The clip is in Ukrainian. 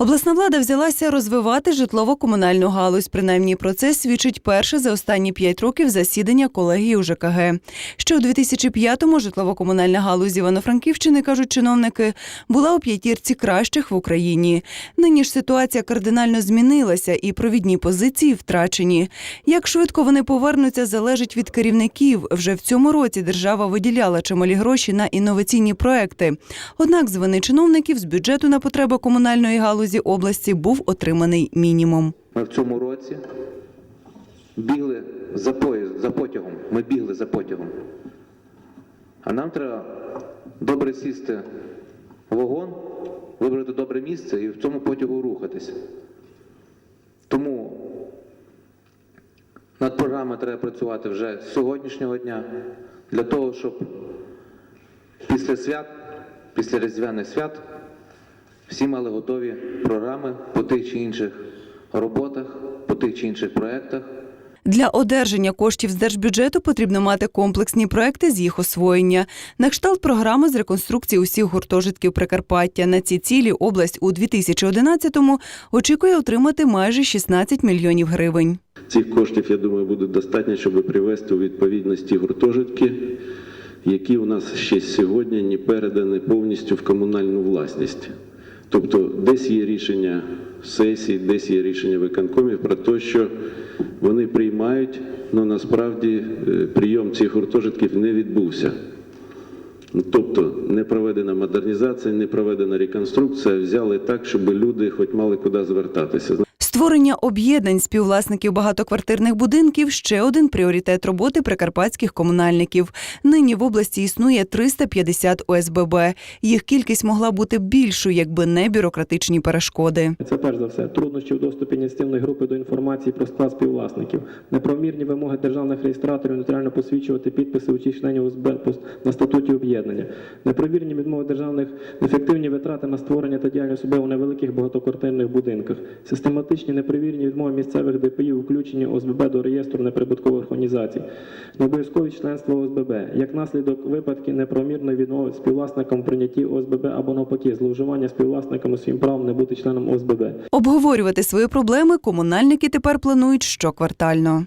Обласна влада взялася розвивати житлово-комунальну галузь. Принаймні про це свідчить перше за останні п'ять років засідання колегії ЖКГ. Ще у 2005-му житлово-комунальна галузь Івано-Франківщини, кажуть чиновники, була у п'ятірці кращих в Україні. Нині ж ситуація кардинально змінилася, і провідні позиції втрачені. Як швидко вони повернуться, залежить від керівників. Вже в цьому році держава виділяла чималі гроші на інноваційні проекти. Однак з вини чиновників з бюджету на потреби комунальної галузі області був отриманий мінімум. Ми в цьому році бігли за поїзд, за потягом. Ми бігли за потягом. А нам треба добре сісти в вагон, вибрати добре місце і в цьому потягу рухатися. Тому над програмою треба працювати вже з сьогоднішнього дня для того, щоб після свят, після різдвяних свят всі мали готові програми по тих чи інших роботах, по тих чи інших проєктах. Для одержання коштів з держбюджету потрібно мати комплексні проекти з їх освоєння. На кшталт програми з реконструкції усіх гуртожитків Прикарпаття. На ці цілі область у 2011-му очікує отримати майже 16 мільйонів гривень. Цих коштів, я думаю, буде достатньо, щоб привести у відповідності гуртожитки, які у нас ще сьогодні не передані повністю в комунальну власність. Тобто десь є рішення сесії, десь є рішення виконкомів про те, що вони приймають, але насправді е, прийом цих гуртожитків не відбувся. Ну, Тобто не проведена модернізація, не проведена реконструкція, взяли так, щоб люди хоч мали куди звертатися. Створення об'єднань співвласників багатоквартирних будинків ще один пріоритет роботи прикарпатських комунальників. Нині в області існує 350 ОСББ. Їх кількість могла бути більшою, якби не бюрократичні перешкоди. Це перш за все труднощі в доступі ініціативної групи до інформації про склад співвласників, неправомірні вимоги державних реєстраторів нотаріально посвідчувати підписи усіх членів ОСБ на статуті об'єднання, непровірні відмови державних ефективні витрати на створення та діяльність у невеликих багатоквартирних будинках, систематичні непровірні відмови місцевих ДПІ у включенні ОСББ до реєстру неприбуткових організацій, необов'язкові членства ОСББ, як наслідок випадки неправомірної відмови співвласникам прийняті ОСББ або навпаки зловживання співвласниками своїм правом не бути членом ОСББ. Обговорювати свої проблеми комунальники тепер планують щоквартально.